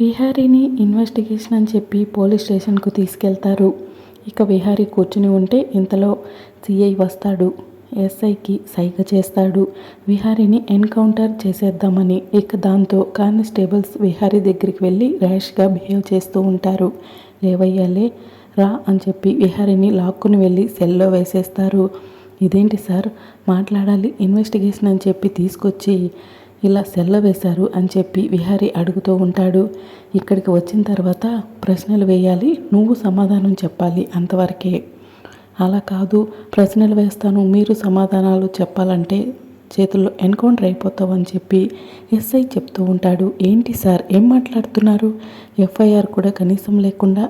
విహారీని investigation అని చెప్పి police స్టేషన్కు తీసుకెళ్తారు. ఇక విహారీ కూర్చుని ఉంటే ఇంతలో సిఐ వస్తాడు. ఎస్ఐకి సైగ చేస్తాడు. విహారీని ఎన్కౌంటర్ చేసేద్దామని ఇక దాంతో కానిస్టేబుల్స్ విహారీ దగ్గరికి వెళ్ళి ర్యాష్గా బిహేవ్ చేస్తూ ఉంటారు. లేవయ్యాలే రా అని చెప్పి విహారీని లాక్కుని వెళ్ళి సెల్లో వేసేస్తారు. ఇదేంటి సార్? మాట్లాడాలి ఇన్వెస్టిగేషన్ అని చెప్పి తీసుకొచ్చి ఇలా సెల్లవేశారు అని చెప్పి విహారీ అడుగుతూ ఉంటాడు. ఇక్కడికి వచ్చిన తర్వాత ప్రశ్నలు వేయాలి నువ్వు సమాధానం చెప్పాలి అంతవరకే. అలా కాదు ప్రశ్నలు వేస్తాను మీరు సమాధానాలు చెప్పాలంటే చేతుల్లో ఎన్కౌంటర్ అయిపోతావు అని చెప్పి ఎస్ఐ చెప్తూ ఉంటాడు. ఏంటి సార్ ఏం మాట్లాడుతున్నారు? ఎఫ్ఐఆర్ కూడా కనీసం లేకుండా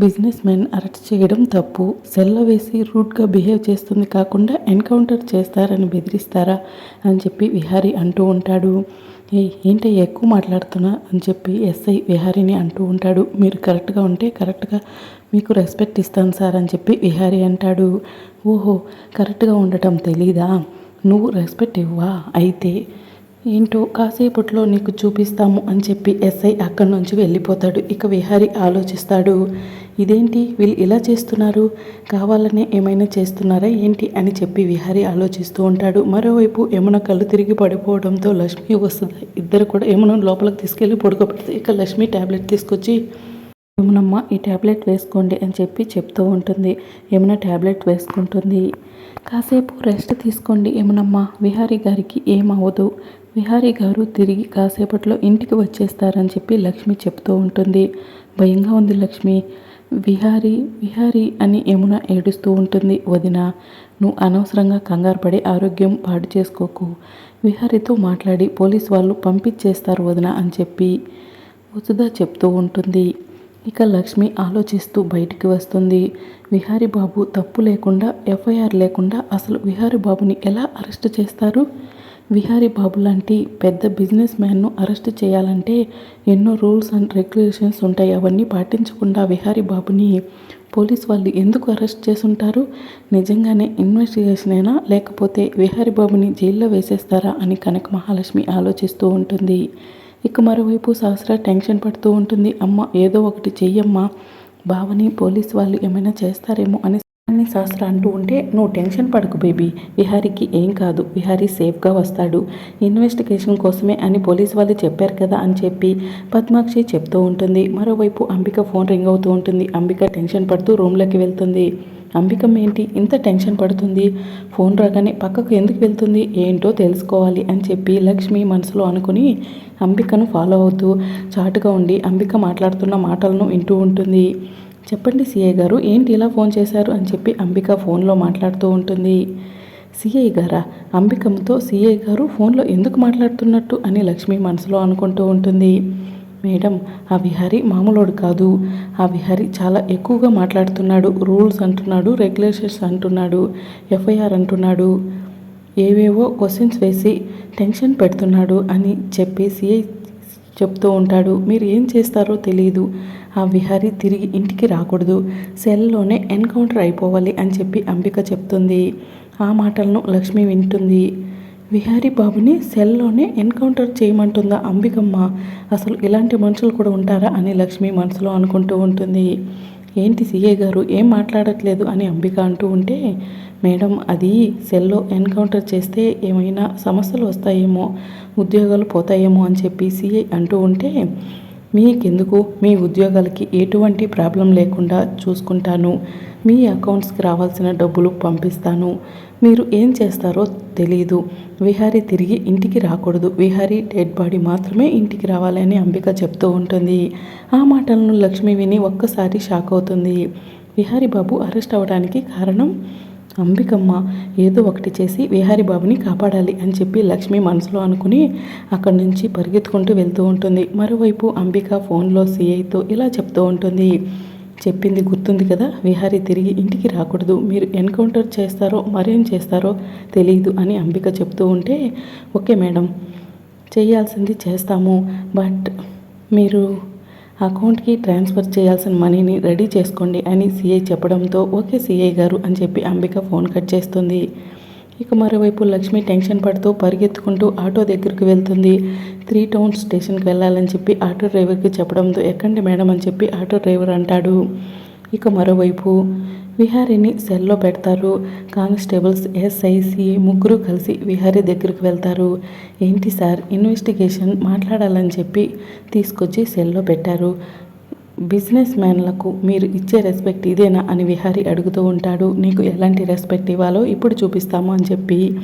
బిజినెస్ మ్యాన్ అరెస్ట్ చేయడం తప్పు. సెల్ల వేసి రూట్గా బిహేవ్ చేస్తుంది కాకుండా ఎన్కౌంటర్ చేస్తారని బెదిరిస్తారా అని చెప్పి విహారీ అంటూ ఉంటాడు. ఏ ఏంటి ఎక్కువ మాట్లాడుతున్నా అని చెప్పి ఎస్ఐ విహారీని అంటూ ఉంటాడు. మీరు కరెక్ట్గా ఉంటే కరెక్ట్గా మీకు రెస్పెక్ట్ ఇస్తాను సార్ అని చెప్పి విహారీ అంటాడు. ఓహో కరెక్ట్గా ఉండటం తెలీదా? నువ్వు రెస్పెక్ట్ ఇవ్వా? అయితే ఏంటో కాసేపట్లో నీకు చూపిస్తాము అని చెప్పి ఎస్ఐ అక్కడి నుంచి వెళ్ళిపోతాడు. ఇక విహారి ఆలోచిస్తాడు ఇదేంటి? వీళ్ళు ఇలా చేస్తున్నారు? కావాలనే ఏమైనా చేస్తున్నారా? ఏంటి? అని చెప్పి విహారి ఆలోచిస్తూ ఉంటాడు. మరోవైపు యమున కళ్ళు తిరిగి పడిపోవడంతో లక్ష్మి వస్తుంది. ఇద్దరు కూడా యమున లోపలికి తీసుకెళ్ళి పడుకోబెడుతుంది ఇక లక్ష్మి ట్యాబ్లెట్ తీసుకొచ్చి యమునమ్మ ఈ ట్యాబ్లెట్ వేసుకోండి అని చెప్పి చెప్తూ ఉంటుంది. యమున ట్యాబ్లెట్ వేసుకుంటుంది. కాసేపు రెస్ట్ తీసుకోండి యమునమ్మ విహారీ గారికి ఏమవ్వదు విహారీ గారు తిరిగి కాసేపట్లో ఇంటికి వచ్చేస్తారని చెప్పి లక్ష్మి చెప్తూ ఉంటుంది. భయంగా ఉంది లక్ష్మి. విహారీ విహారీ అని యమున ఏడుస్తూ ఉంటుంది. వదిన నువ్వు అనవసరంగా కంగారు పడి ఆరోగ్యం పాడు చేసుకోకు. విహారీతో మాట్లాడి పోలీస్ వాళ్ళు పంపించేస్తారు వదిన అని చెప్పి వసుధ చెప్తూ ఉంటుంది. ఇక లక్ష్మి ఆలోచిస్తూ బయటికి వస్తుంది. విహారీ బాబు తప్పు లేకుండా ఎఫ్ఐఆర్ లేకుండా అసలు విహారీ బాబుని ఎలా అరెస్ట్ చేస్తారు? విహారీ బాబు లాంటి పెద్ద బిజినెస్ మ్యాన్ను అరెస్ట్ చేయాలంటే ఎన్నో రూల్స్ అండ్ రెగ్యులేషన్స్ ఉంటాయి. అవన్నీ పాటించకుండా విహారీ బాబుని పోలీస్ వాళ్ళు ఎందుకు అరెస్ట్ చేసుంటారు నిజంగానే ఇన్వెస్టిగేషన్ అయినా లేకపోతే విహారీ బాబుని జైల్లో వేసేస్తారా అని కనక మహాలక్ష్మి ఆలోచిస్తూ ఉంటుంది. ఇక మరోవైపు సహస్ర టెన్షన్ పడుతూ ఉంటుంది. అమ్మ ఏదో ఒకటి చెయ్యమ్మా. బావని పోలీస్ వాళ్ళు ఏమైనా చేస్తారేమో అని అని శాస్త్ర అంటూ ఉంటే నువ్వు టెన్షన్ పడకు బేబీ. విహారీకి ఏం కాదు. విహారీ సేఫ్గా వస్తాడు. ఇన్వెస్టిగేషన్ కోసమే అని పోలీస్ వాళ్ళు చెప్పారు కదా అని చెప్పి పద్మాక్షి చెప్తూ ఉంటుంది. మరోవైపు అంబిక ఫోన్ రింగ్ అవుతూ ఉంటుంది. అంబిక టెన్షన్ పడుతూ రూమ్లోకి వెళ్తుంది. అంబికమ్మ ఏంటి ఇంత టెన్షన్ పడుతుంది? ఫోన్ రాగానే పక్కకు ఎందుకు వెళ్తుంది? ఏంటో తెలుసుకోవాలి అని చెప్పి లక్ష్మి మనసులో అనుకుని అంబికను ఫాలో అవుతూ చాటుగా ఉండి అంబిక మాట్లాడుతున్న మాటలను వింటూ ఉంటుంది. చెప్పండి సిఐ గారు ఏంటి ఇలా ఫోన్ చేశారు అని చెప్పి అంబిక ఫోన్లో మాట్లాడుతూ ఉంటుంది. సిఐ గారా? అంబికమ్మతో సిఐ గారు ఫోన్లో ఎందుకు మాట్లాడుతున్నట్టు అని లక్ష్మి మనసులో అనుకుంటూ ఉంటుంది. మేడం ఆ విహారీ మామూలోడు కాదు. ఆ విహారీ చాలా ఎక్కువగా మాట్లాడుతున్నాడు రూల్స్ అంటున్నాడు రెగ్యులేషన్స్ అంటున్నాడు ఎఫ్ఐఆర్ అంటున్నాడు. ఏవేవో క్వశ్చన్స్ వేసి టెన్షన్ పెడుతున్నాడు అని చెప్పి సిఐ చెప్తూ ఉంటాడు. మీరు ఏం చేస్తారో తెలియదు ఆ విహారీ తిరిగి ఇంటికి రాకూడదు. సెల్లోనే ఎన్కౌంటర్ అయిపోవాలి అని చెప్పి అంబిక చెప్తుంది. ఆ మాటలను లక్ష్మి వింటుంది. విహారీ బాబుని సెల్లోనే ఎన్కౌంటర్ చేయమంటుందా అంబికమ్మ? అసలు ఇలాంటి మనుషులు కూడా ఉంటారా అని లక్ష్మి మనసులో అనుకుంటూ ఉంటుంది. ఏంటి సీఏ గారు ఏం మాట్లాడట్లేదు అని అంబిక అంటూ ఉంటే మేడం అది సెల్లో ఎన్కౌంటర్ చేస్తే ఏమైనా సమస్యలు వస్తాయేమో ఉద్యోగాలు పోతాయేమో అని చెప్పి సీఏ అంటూ ఉంటే మీకెందుకు? మీ ఉద్యోగాలకి ఎటువంటి ప్రాబ్లం లేకుండా చూసుకుంటాను. మీ అకౌంట్స్కి రావాల్సిన డబ్బులు పంపిస్తాను. మీరు ఏం చేస్తారో తెలియదు విహారీ తిరిగి ఇంటికి రాకూడదు. విహారీ డెడ్ బాడీ మాత్రమే ఇంటికి రావాలని అంబిక చెప్తూ ఉంటుంది. ఆ మాటలను లక్ష్మి విని ఒక్కసారి షాక్ అవుతుంది. విహారీ బాబు అరెస్ట్ అవ్వడానికి కారణం? అంబికమ్మ ఏదో ఒకటి చేసి విహారి బాబుని కాపాడాలి అని చెప్పి లక్ష్మి మనసులో అనుకుని అక్కడి నుంచి పరిగెత్తుకుంటూ వెళ్తూ ఉంటుంది. మరోవైపు అంబిక ఫోన్లో సీఐతో ఇలా చెప్తూ ఉంటుంది. చెప్పింది గుర్తుంది కదా? విహారీ తిరిగి ఇంటికి రాకూడదు. మీరు ఎన్కౌంటర్ చేస్తారో మరేం చేస్తారో తెలియదు అని అంబిక చెప్తూ ఉంటే ఓకే మేడం చేయాల్సింది చేస్తాము. బట్ మీరు అకౌంట్కి ట్రాన్స్ఫర్ చేయాల్సిన మనీని రెడీ చేసుకోండి అని సీఐ చెప్పడంతో ఓకే సీఐ గారు అని చెప్పి అంబిక ఫోన్ కట్ చేస్తుంది. ఇక మరోవైపు లక్ష్మి టెన్షన్ పడుతూ పరిగెత్తుకుంటూ ఆటో దగ్గరికి వెళ్తుంది. త్రీ టౌన్ స్టేషన్కి వెళ్ళాలని చెప్పి ఆటో డ్రైవర్కి చెప్పడంతో ఎక్కండి మేడం అని చెప్పి ఆటో డ్రైవర్ అంటాడు. ఇక మరోవైపు విహారీని సెల్లో పెడతారు. కానిస్టేబుల్స్ ఎస్ఐసి ముగ్గురు కలిసి విహారీ దగ్గరికి వెళ్తారు. ఏంటి సార్ ఇన్వెస్టిగేషన్ మాట్లాడాలని చెప్పి తీసుకొచ్చి సెల్లో పెట్టారు. బిజినెస్ మ్యాన్లకు మీరు ఇచ్చే రెస్పెక్ట్ ఇదేనా అని విహారీ అడుగుతూ ఉంటాడు. నీకు ఎలాంటి రెస్పెక్ట్ ఇవ్వాలో ఇప్పుడు చూపిస్తాము అని చెప్పి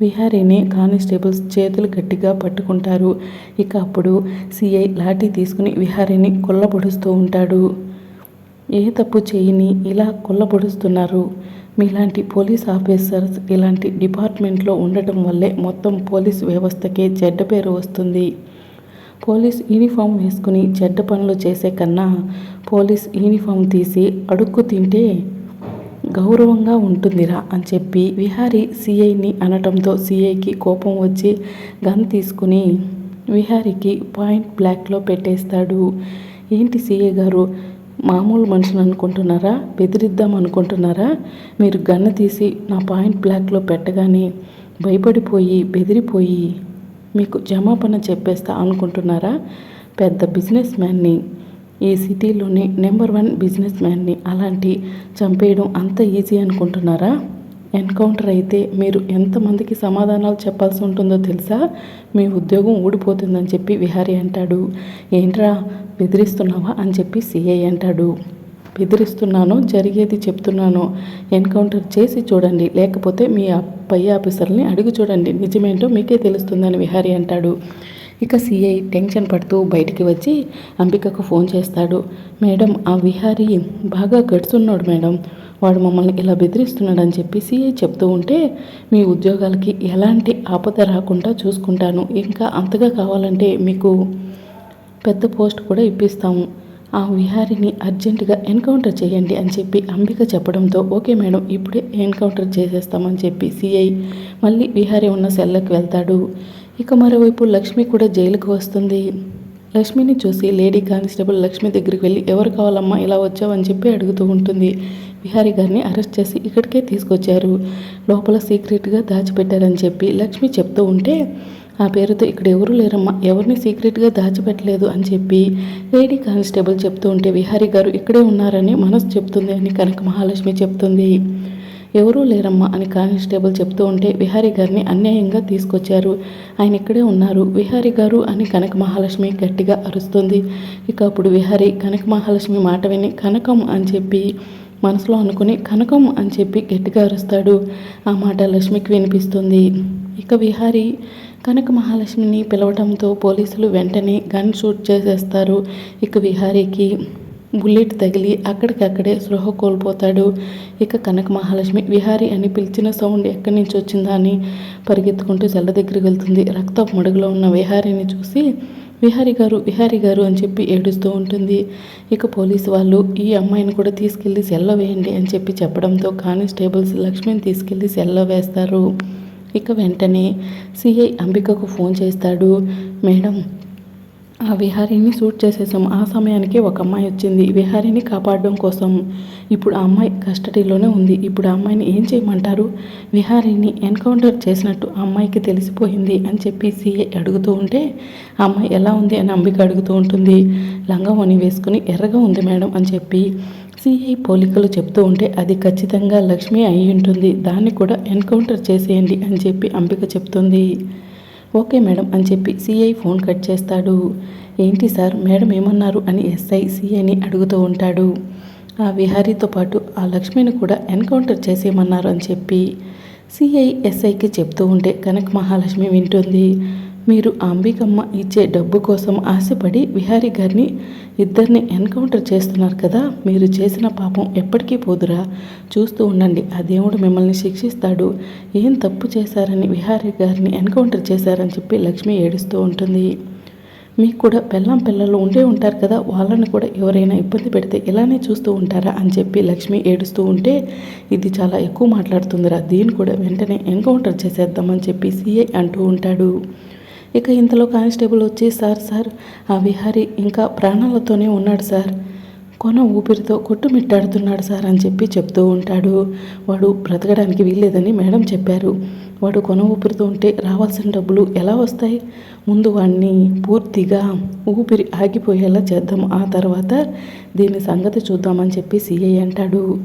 విహారీని కానిస్టేబుల్స్ చేతులు గట్టిగా పట్టుకుంటారు. ఇక అప్పుడు సిఐ లాఠీ తీసుకుని విహారీని కొల్లబొడుస్తూ ఉంటాడు. ఏ తప్పు చేయని ఇలా కొల్లబొడుస్తున్నారు? మీలాంటి పోలీస్ ఆఫీసర్స్ ఇలాంటి డిపార్ట్మెంట్లో ఉండటం వల్లే మొత్తం పోలీస్ వ్యవస్థకే చెడ్డ పేరు వస్తుంది. పోలీస్ యూనిఫామ్ వేసుకుని చెడ్డ పనులు చేసే కన్నా పోలీస్ యూనిఫామ్ తీసి అడుక్కు తింటే గౌరవంగా ఉంటుందిరా అని చెప్పి విహారీ సిఐని అనటంతో సిఐకి కోపం వచ్చి గన్ తీసుకుని విహారీకి పాయింట్ బ్లాక్లో పెట్టేస్తాడు. ఏంటి సిఐ గారు మామూలు మనుషులు అనుకుంటున్నారా? బెదిరిద్దాం అనుకుంటున్నారా? మీరు గన్ను తీసి నా పాయింట్ బ్లాక్లో పెట్టగానే భయపడిపోయి బెదిరిపోయి మీకు జమాపణ చెప్పేస్తా అనుకుంటున్నారా? పెద్ద బిజినెస్ మ్యాన్ని. ఈ సిటీలోని నెంబర్ వన్ బిజినెస్ మ్యాన్ని అలాంటి చంపేయడం అంత ఈజీ అనుకుంటున్నారా? ఎన్కౌంటర్ అయితే మీరు ఎంతమందికి సమాధానాలు చెప్పాల్సి ఉంటుందో తెలుసా? మీ ఉద్యోగం ఊడిపోతుందని చెప్పి విహారీ అంటాడు. ఏంట్రా బెదిరిస్తున్నావా అని చెప్పి సిఐ అంటాడు. బెదిరిస్తున్నాను జరిగేది చెప్తున్నాను. ఎన్కౌంటర్ చేసి చూడండి లేకపోతే మీ పై ఆఫీసర్ని అడుగు చూడండి. నిజమేంటో మీకే తెలుస్తుందని విహారీ అంటాడు. ఇక సిఐ టెన్షన్ పడుతూ బయటికి వచ్చి అంబికకు ఫోన్ చేస్తాడు. మేడం ఆ విహారీ బాగా గడుచున్నాడు మేడం. వాడు మమ్మల్ని ఇలా బెదిరిస్తున్నాడని చెప్పి సిఐ చెప్తూ ఉంటే మీ ఉద్యోగాలకి ఎలాంటి ఆపద రాకుండా చూసుకుంటాను. ఇంకా అంతగా కావాలంటే మీకు పెద్ద పోస్ట్ కూడా ఇప్పిస్తాము. ఆ విహారిని అర్జెంటుగా ఎన్కౌంటర్ చేయండి అని చెప్పి అంబిక చెప్పడంతో ఓకే మేడం ఇప్పుడే ఎన్కౌంటర్ చేసేస్తామని చెప్పి సిఐ మళ్ళీ విహారీ ఉన్న సెల్లకు వెళ్తాడు. ఇక మరోవైపు లక్ష్మి కూడా జైలుకు వస్తుంది. లక్ష్మిని చూసి లేడీ కానిస్టేబుల్ లక్ష్మి దగ్గరికి వెళ్ళి ఎవరు కావాలమ్మా ఇలా వచ్చావని చెప్పి అడుగుతూ ఉంటుంది. విహారీ గారిని అరెస్ట్ చేసి ఇక్కడికే తీసుకొచ్చారు. లోపల సీక్రెట్గా దాచిపెట్టారని చెప్పి లక్ష్మి చెప్తూ ఉంటే ఆ పేరుతో ఇక్కడ ఎవరు లేరమ్మా? ఎవరిని సీక్రెట్గా దాచిపెట్టలేదు అని చెప్పి లేడీ కానిస్టేబుల్ చెప్తూ ఉంటే విహారీ గారు ఇక్కడే ఉన్నారని మనసు చెప్తుంది అని కనక మహాలక్ష్మి చెప్తుంది. ఎవరూ లేరమ్మా అని కానిస్టేబుల్ చెప్తూ ఉంటే విహారీ గారిని అన్యాయంగా తీసుకొచ్చారు. ఆయన ఇక్కడే ఉన్నారు. విహారీ గారు అని కనక మహాలక్ష్మి గట్టిగా అరుస్తుంది. ఇక అప్పుడు విహారీ కనక మహాలక్ష్మి మాట విని కనకం అని చెప్పి మనసులో అనుకుని కనకం అని చెప్పి గట్టిగా అరుస్తాడు. ఆ మాట లక్ష్మికి వినిపిస్తుంది. ఇక విహారీ కనక మహాలక్ష్మిని పిలవడంతో పోలీసులు వెంటనే గన్ షూట్ చేసేస్తారు. ఇక విహారీకి బుల్లెట్ తగిలి అక్కడికక్కడే స్పృహ కోల్పోతాడు. ఇక కనక మహాలక్ష్మి విహారీ అని పిలిచిన సౌండ్ ఎక్కడి నుంచి వచ్చిందా అని పరిగెత్తుకుంటూ చెల్ల దగ్గరికి వెళ్తుంది. రక్త మడుగులో ఉన్న విహారీని చూసి విహారి గారు విహారి గారు అని చెప్పి ఏడుస్తూ ఉంటుంది. ఇక పోలీసు వాళ్ళు ఈ అమ్మాయిని కూడా తీసుకెళ్ళి సెల్లో వేయండి అని చెప్పి చెప్పడంతో కానిస్టేబుల్స్ లక్ష్మిని తీసుకెళ్ళి సెల్లో వేస్తారు. ఇక వెంటనే సిఐ అంబికకు ఫోన్ చేస్తాడు. మేడం ఆ విహారీని షూట్ చేసేసాం. ఆ సమయానికి ఒక అమ్మాయి వచ్చింది. విహారీని కాపాడడం కోసం. ఇప్పుడు ఆ అమ్మాయి కస్టడీలోనే ఉంది. ఇప్పుడు ఆ అమ్మాయిని ఏం చేయమంటారు? విహారీని ఎన్కౌంటర్ చేసినట్టు ఆ అమ్మాయికి తెలిసిపోయింది అని చెప్పి సిఐ అడుగుతూ ఉంటే ఆ అమ్మాయి ఎలా ఉంది? అని అంబిక అడుగుతూ ఉంటుంది. లంగా వని వేసుకుని ఎర్రగా ఉంది మేడం అని చెప్పి సిఐ పోలికలు చెప్తూ ఉంటే అది ఖచ్చితంగా లక్ష్మి అయి ఉంటుంది. దాన్ని కూడా ఎన్కౌంటర్ చేసేయండి అని చెప్పి అంబిక చెప్తుంది. ఓకే మేడం అని చెప్పి సిఐ ఫోన్ కట్ చేస్తాడు. ఏంటి సార్? మేడం ఏమన్నారు? అని ఎస్ఐ సిఐని అడుగుతూ ఉంటాడు. ఆ విహారీతో పాటు ఆ లక్ష్మిని కూడా ఎన్కౌంటర్ చేసేయమన్నారు అని చెప్పి సిఐ ఎస్ఐకి చెప్తూ ఉంటే కనక మహాలక్ష్మి వింటుంది. మీరు అంబికమ్మ ఇచ్చే డబ్బు కోసం ఆశపడి విహారీ గారిని ఇద్దరిని ఎన్కౌంటర్ చేస్తున్నారు కదా మీరు చేసిన పాపం ఎప్పటికీ పోదురా. చూస్తూ ఉండండి ఆ దేవుడు మిమ్మల్ని శిక్షిస్తాడు. ఏం తప్పు చేశారని విహారీ గారిని ఎన్కౌంటర్ చేశారని చెప్పి లక్ష్మి ఏడుస్తూ ఉంటుంది. మీకు కూడా పెళ్ళం పిల్లలు ఉండే ఉంటారు కదా వాళ్ళని కూడా ఎవరైనా ఇబ్బంది పెడితే ఇలానే చూస్తూ ఉంటారా అని చెప్పి లక్ష్మి ఏడుస్తూ ఉంటే ఇది చాలా ఎక్కువ మాట్లాడుతుందిరా. దీన్ని కూడా వెంటనే ఎన్కౌంటర్ చేసేద్దామని చెప్పి సిఐ అంటూ ఉంటాడు. ఇక ఇంతలో కానిస్టేబుల్ వచ్చి సార్ సార్ ఆ విహారి ఇంకా ప్రాణాలతోనే ఉన్నాడు సార్. కొన ఊపిరితో కొట్టుమిట్టాడుతున్నాడు సార్ అని చెప్పి చెప్తూ ఉంటాడు. వాడు బ్రతకడానికి వీల్లేదని మేడం చెప్పారు. వాడు కొన ఊపిరితో ఉంటే రావాల్సిన డబ్బులు ఎలా వస్తాయి? ముందు వాడిని పూర్తిగా ఊపిరి ఆగిపోయేలా చేద్దాం. ఆ తర్వాత దీని సంగతి చూద్దామని చెప్పి సిఐ అంటాడు.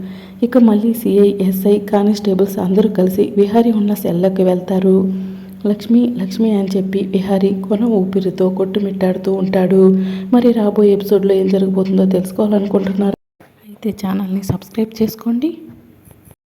ఇక మళ్ళీ సిఐ ఎస్ఐ కానిస్టేబుల్స్ అందరూ కలిసి విహారీ ఉన్న సెల్లోకి వెళ్తారు. లక్ష్మి లక్ష్మి అని చెప్పి విహారి కొన ఊపిరితో కొట్టుమిట్టాడుతూ ఉంటాడు. మరి రాబోయే ఎపిసోడ్లో ఏం జరగబోతుందో తెలుసుకోవాలనుకుంటున్నారు? అయితే ఛానల్ని సబ్స్క్రైబ్ చేసుకోండి.